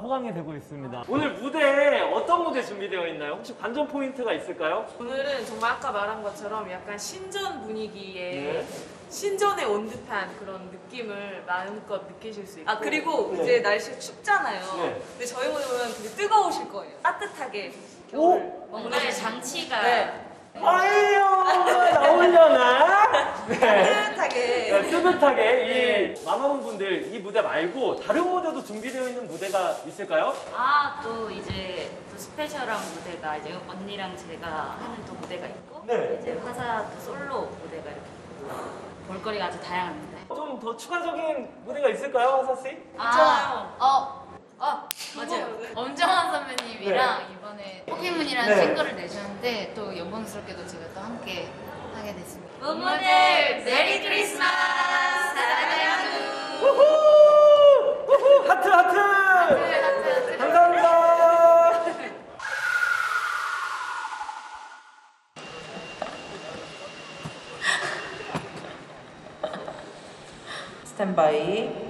호강이 되고 있습니다. 오늘 무대 어떤 무대 준비되어 있나요? 혹시 관전 포인트가 있을까요? 오늘은 정말 아까 말한 것처럼 약간 신전 분위기에 네. 신전에 온 듯한 그런 느낌을 마음껏 느끼실 수 있고 아 그리고 네. 이제 날씨가 춥잖아요. 네. 근데 저희 오늘은 되게 뜨거우실 거예요. 따뜻하게 오! 겨울 오늘 장치가 네. 아이요 나오려나? 네. 따뜻하게 네, 뜨뜻하게 이 마마무 분들 이 무대 말고 다른 무대도 준비되어 있는 무대가 있을까요? 아 또 이제 또 스페셜한 무대가 이제 언니랑 제가 하는 또 무대가 있고 네. 이제 화사 또 솔로 무대가 이렇게 있고 볼거리가 아주 다양합니다. 좀 더 추가적인 무대가 있을까요, 하사 씨? 있잖아요. 어, 어, 맞아요. 네. 엄정한 선배님이랑 이번에 포켓몬이라는 네. 싱글을 내셨는데 또 영광스럽게도 제가 또 함께 하게 됐습니다. 부모들 메리 크리스마스 사랑해요. 우후! 우후! 하트 하트! 감사합니다. 스탠바이.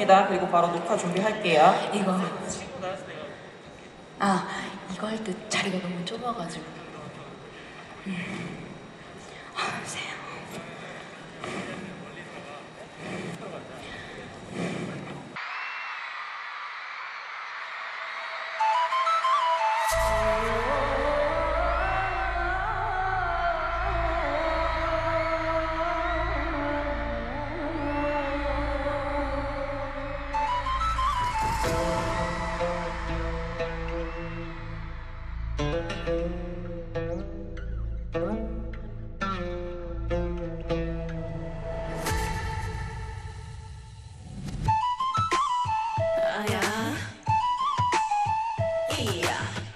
하겠습니다. 그리고 바로 녹화 준비할게요. 이거 아 이거 할 때 자리가 너무 좁아가지고 음. 아, 세요. 비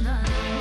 another